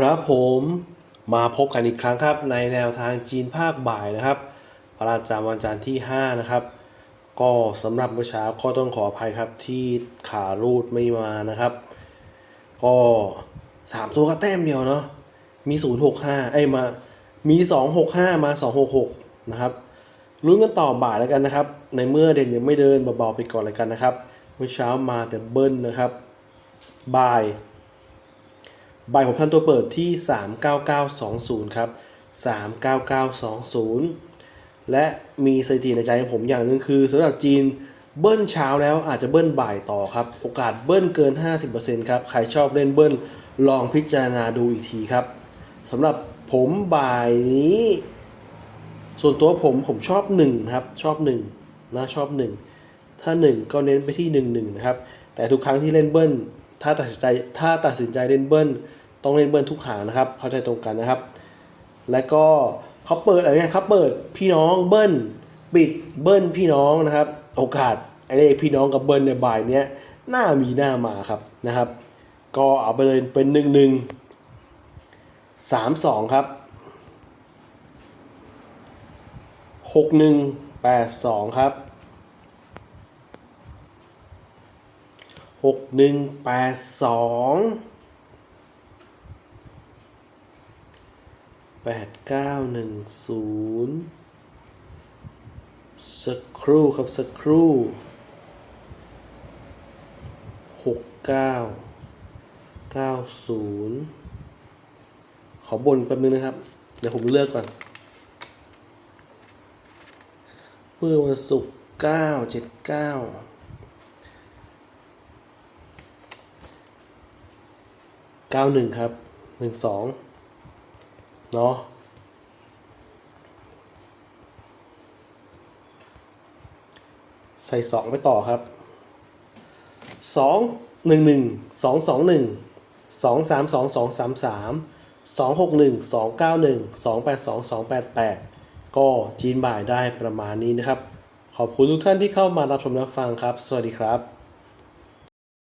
ครับผมมาพบกันอีกครั้งครับในแนวทางจีนภาคบ่ายนะครับประจำวันจันทร์ที่ 5 นะครับ ก็สำหรับเมื่อเช้าก็ต้องขออภัยครับที่ขารูดไม่มานะครับ ก็ 3 ตัวก็แต้มเดียวเนาะมี 065 เอ้ยมามี 265 มา 266 นะครับลุ้นกันต่อบ่ายแล้วกันนะครับ ในเมื่อเด่นยังไม่เดินเบาๆไปก่อนเลยกันนะครับเมื่อเช้ามาแต่เบิ้ลนะครับบ่าย ใบผมทันตัวเปิดที่ 39920 ครับ 39920 และมีสถิติในใจของผมอย่างหนึงคือสำหรับจีนเบิ้ลเช้าแล้วอาจจะเบิ้ลบ่ายต่อครับ โอกาสเบิ้ลเกิน 50%ครับ ใครชอบเล่นเบิ้ลลองพิจารณาดูอีกทีครับสำหรับผมบ่ายนี้ ส่วนตัวผมผมชอบ1ครับชอบ1นะชอบ 1 ถ้า 1 ก็เน้นไปที่ 1 1 นะครับ แต่ทุกครั้งที่เล่นเบิ้ลถ้าตัดสินใจถ้าตัดสินใจเล่นเบิ้ล ต้องเล่นเบิ้ลทุกหางนะครับ เข้าใจตรงกันนะครับ และก็เขาเปิดอะไรเนี่ยเขาเปิดพี่น้องเบิ้ลปิดเบิ้ลพี่น้องนะครับ โอกาสไอ้เลขพี่น้องกับเบิ้ลในบ่ายเนี้ยน่ามีหน้ามาครับนะครับ ก็เอาไปเลยเป็นหนึ่งหนึ่งสามสองครับหกหนึ่งแปดสองครับหกหนึ่งแปดสอง แปดเก้าหนึ่งศูนย์สักครู่ครับสักครู่หกเก้าเก้าศูนย์ขอบนแป๊บนึงนะครับ เดี๋ยวผมเลือกก่อนเมื่อวันศุกร์เก้าเจ็ดเก้าเก้าหนึ่งครับหนึ่งสอง เนาะใส่สองไปต่อครับสองหนึ่งหนึ่งสองสองหนึ่งสองสามสองสองสามสามสองหกหนึ่งสองเก้าหนึ่งสองแปดสองสองแปดแปดก็จีนบ่ายได้ประมาณนี้นะครับ ขอบคุณทุกท่านที่เข้ามารับชมรับฟังครับ สวัสดีครับ